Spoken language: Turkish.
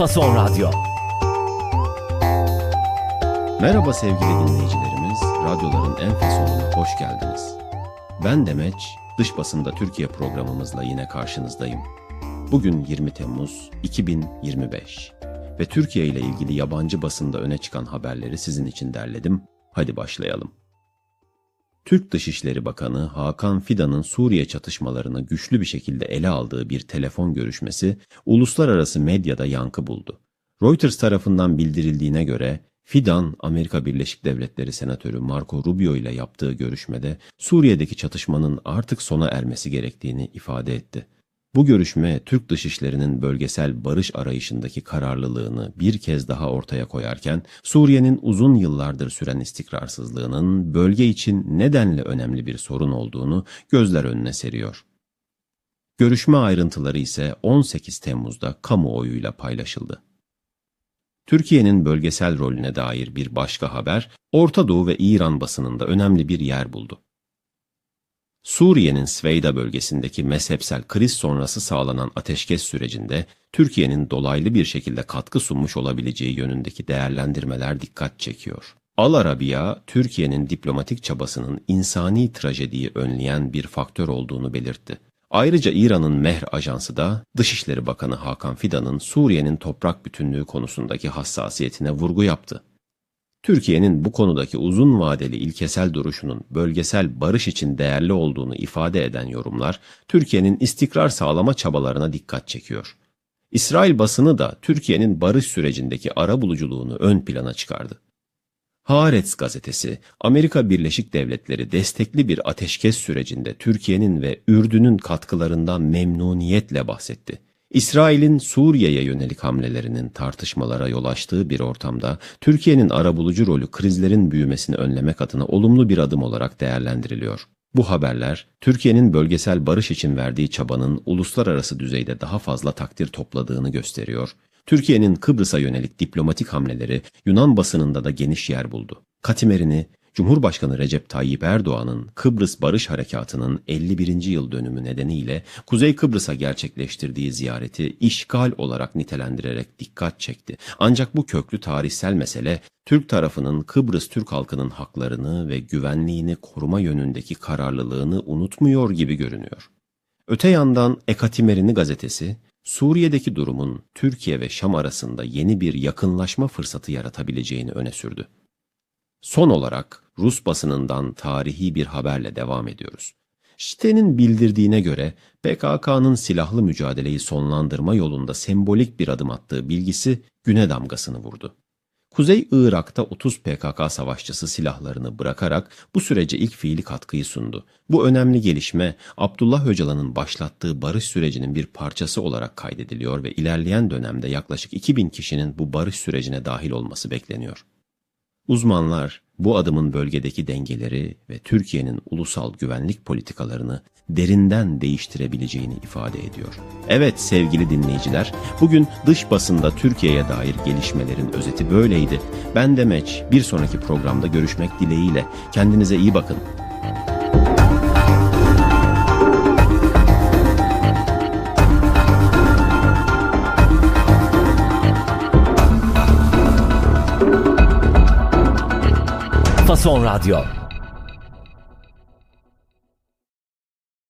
Fason Radyo. Merhaba sevgili dinleyicilerimiz, radyoların en fasonuna hoş geldiniz. Ben Demeç, dış basında Türkiye programımızla yine karşınızdayım. Bugün 20 Temmuz 2025 ve Türkiye ile ilgili yabancı basında öne çıkan haberleri sizin için derledim. Hadi başlayalım. Türk Dışişleri Bakanı Hakan Fidan'ın Suriye çatışmalarını güçlü bir şekilde ele aldığı bir telefon görüşmesi uluslararası medyada yankı buldu. Reuters tarafından bildirildiğine göre Fidan, Amerika Birleşik Devletleri Senatörü Marco Rubio ile yaptığı görüşmede Suriye'deki çatışmanın artık sona ermesi gerektiğini ifade etti. Bu görüşme Türk dışişlerinin bölgesel barış arayışındaki kararlılığını bir kez daha ortaya koyarken Suriye'nin uzun yıllardır süren istikrarsızlığının bölge için nedenle önemli bir sorun olduğunu gözler önüne seriyor. Görüşme ayrıntıları ise 18 Temmuz'da kamuoyuyla paylaşıldı. Türkiye'nin bölgesel rolüne dair bir başka haber Orta Doğu ve İran basınında önemli bir yer buldu. Suriye'nin Sveyda bölgesindeki mezhepsel kriz sonrası sağlanan ateşkes sürecinde Türkiye'nin dolaylı bir şekilde katkı sunmuş olabileceği yönündeki değerlendirmeler dikkat çekiyor. Al Arabiya, Türkiye'nin diplomatik çabasının insani trajediyi önleyen bir faktör olduğunu belirtti. Ayrıca İran'ın Mehr Ajansı da Dışişleri Bakanı Hakan Fidan'ın Suriye'nin toprak bütünlüğü konusundaki hassasiyetine vurgu yaptı. Türkiye'nin bu konudaki uzun vadeli ilkesel duruşunun bölgesel barış için değerli olduğunu ifade eden yorumlar, Türkiye'nin istikrar sağlama çabalarına dikkat çekiyor. İsrail basını da Türkiye'nin barış sürecindeki ara buluculuğunu ön plana çıkardı. Haaretz gazetesi, Amerika Birleşik Devletleri destekli bir ateşkes sürecinde Türkiye'nin ve Ürdün'ün katkılarından memnuniyetle bahsetti. İsrail'in Suriye'ye yönelik hamlelerinin tartışmalara yol açtığı bir ortamda Türkiye'nin arabulucu rolü krizlerin büyümesini önlemek adına olumlu bir adım olarak değerlendiriliyor. Bu haberler, Türkiye'nin bölgesel barış için verdiği çabanın uluslararası düzeyde daha fazla takdir topladığını gösteriyor. Türkiye'nin Kıbrıs'a yönelik diplomatik hamleleri Yunan basınında da geniş yer buldu. Katimerini Cumhurbaşkanı Recep Tayyip Erdoğan'ın Kıbrıs Barış Harekatı'nın 51. yıl dönümü nedeniyle Kuzey Kıbrıs'a gerçekleştirdiği ziyareti işgal olarak nitelendirerek dikkat çekti. Ancak bu köklü tarihsel mesele Türk tarafının Kıbrıs Türk halkının haklarını ve güvenliğini koruma yönündeki kararlılığını unutmuyor gibi görünüyor. Öte yandan Ekatimerini gazetesi Suriye'deki durumun Türkiye ve Şam arasında yeni bir yakınlaşma fırsatı yaratabileceğini öne sürdü. Son olarak Rus basınından tarihi bir haberle devam ediyoruz. Şite'nin bildirdiğine göre PKK'nın silahlı mücadeleyi sonlandırma yolunda sembolik bir adım attığı bilgisi güne damgasını vurdu. Kuzey Irak'ta 30 PKK savaşçısı silahlarını bırakarak bu sürece ilk fiili katkıyı sundu. Bu önemli gelişme Abdullah Öcalan'ın başlattığı barış sürecinin bir parçası olarak kaydediliyor ve ilerleyen dönemde yaklaşık 2000 kişinin bu barış sürecine dahil olması bekleniyor. Uzmanlar bu adımın bölgedeki dengeleri ve Türkiye'nin ulusal güvenlik politikalarını derinden değiştirebileceğini ifade ediyor. Evet sevgili dinleyiciler, bugün dış basında Türkiye'ye dair gelişmelerin özeti böyleydi. Ben Demeç, bir sonraki programda görüşmek dileğiyle. Kendinize iyi bakın. Fason Radyo.